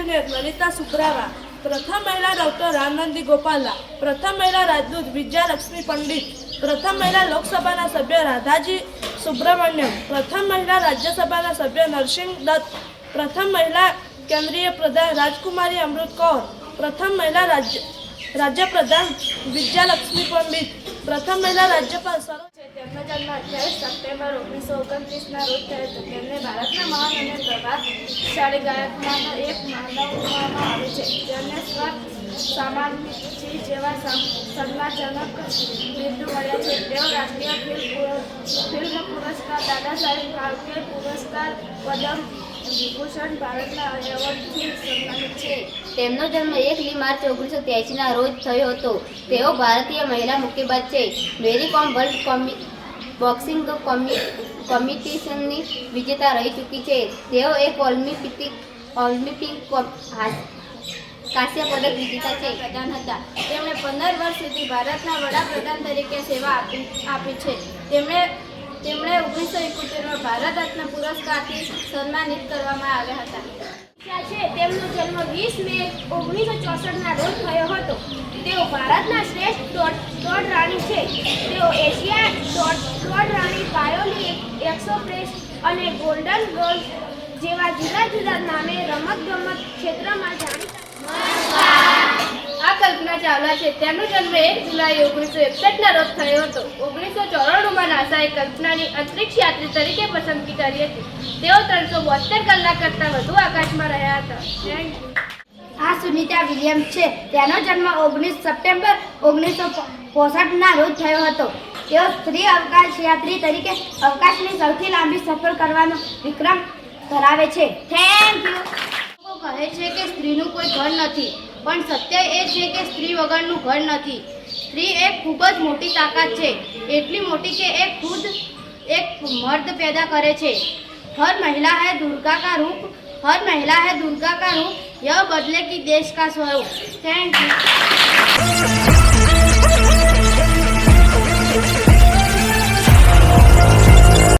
Engineer Lalita સુબ્રાવા પ્રથમ મહિલા doctor રામનંદી Gopala, પ્રથમ મહિલા રાજદૂત વિજયાલક્ષ્મી પંડિત, પ્રથમ મહિલા લોકસભાના સભ્ય રાધાજી સુબ્રમણ્યમ, પ્રથમ મહિલા રાજ્યસભાના સભ્ય નરસિંહ દત્ત, પ્રથમ મહિલા કેન્દ્રીય પ્રધાન રાજકુમારી અમૃત કૌર, પ્રથમ મહિલા રાજ્ય રાજ્યપ્રધાન વિજયાલક્ષ્મી પંડિત, પ્રથમ મહિલા રાજ્યપાલ સરોજ જન્મ અઠ્યાવીસ સપ્ટેમ્બર ઓગણીસો ઓગણત્રીસના રોજ થયો હતો. તેમને ભારતના મહાન અને પ્રભાવશાળી ગાયકમાંનો એક માનવ માનવામાં આવે છે. તેમને સ્વ સામાન્ય જેવા સન્માનજનક બિરુદ મળ્યા છે. તેઓ રાષ્ટ્રીય ફિલ્મ પુરસ્કાર, દાદા સાહેબ ફાળકે પુરસ્કાર, પદમ વિભૂષણ ભારતના એવોર્ડથી સન્માનિત છે. તેમનો જન્મ એકલી માર્ચ ઓગણીસો ત્યાસીના રોજ થયો હતો. તેઓ ભારતીય મહિલા મુક્કેબાજ છે. મેરી કોમ વર્લ્ડ કોમ્બી બોક્સિંગ કોમ્પિટિશનની વિજેતા રહી ચૂકી છે. તેઓ એક ઓલિમ્પિક ઓલિમ્પિક કાંસ્ય પદક વિજેતા છે. પ્રધાન હતા. તેમણે પંદર વર્ષ સુધી ભારતના વડાપ્રધાન તરીકે સેવા આપી આપી છે. તેમણે તેમણે ઓગણીસો એકોતેરમાં ભારત રત્ન પુરસ્કારથી સન્માનિત કરવામાં આવ્યા હતા. છે. તેમનો જન્મ વીસ મે ઓગણીસો ચોસઠના રોજ થયો હતો. તેઓ ભારતના શ્રેષ્ઠ દોડ રાણી છે તેઓ એશિયા દોડ દોડ રાણી પાયોલી એક્સપ્રેસ અને ગોલ્ડન ગર્લ્સ જેવા જુદા જુદા નામે રમતગમત ક્ષેત્રમાં જાણીતા. આ કલ્પના ચાવલા છે. તેમનો જન્મ એક જુલાઈ ઓગણીસો એકસઠના રોજ થયો હતો. ઓગણીસો ચોરાણુંમાં નાસાએ કલ્પનાની અંતરિક્ષ યાત્રી તરીકે પસંદગી કરી હતી. તેઓ ત્રણસો બોતેર કલાક કરતાં વધુ આકાશમાં રહ્યા હતા. થેન્ક આ સુનિતા વિલિયમ્સ છે. તેનો જન્મ ઓગણીસ સપ્ટેમ્બર ઓગણીસો પોસઠના રોજ થયો હતો. તેઓ સ્ત્રી અવકાશ યાત્રી તરીકે અવકાશની સૌથી લાંબી સફર કરવાનો વિક્રમ ધરાવે છે થેન્ક યુ લોકો કહે છે કે સ્ત્રીનું કોઈ ઘર નથી પણ સત્ય એ છે કે સ્ત્રી વગરનું ઘર નથી સ્ત્રી એક ખૂબ જ મોટી તાકાત છે એટલી મોટી કે એ ખુદ એક મર્દ પેદા કરે છે हर महिला है दुर्गा का रूप हर महिला है दुर्गा का रूप यह बदले की देश का स्वरूप थैंक यू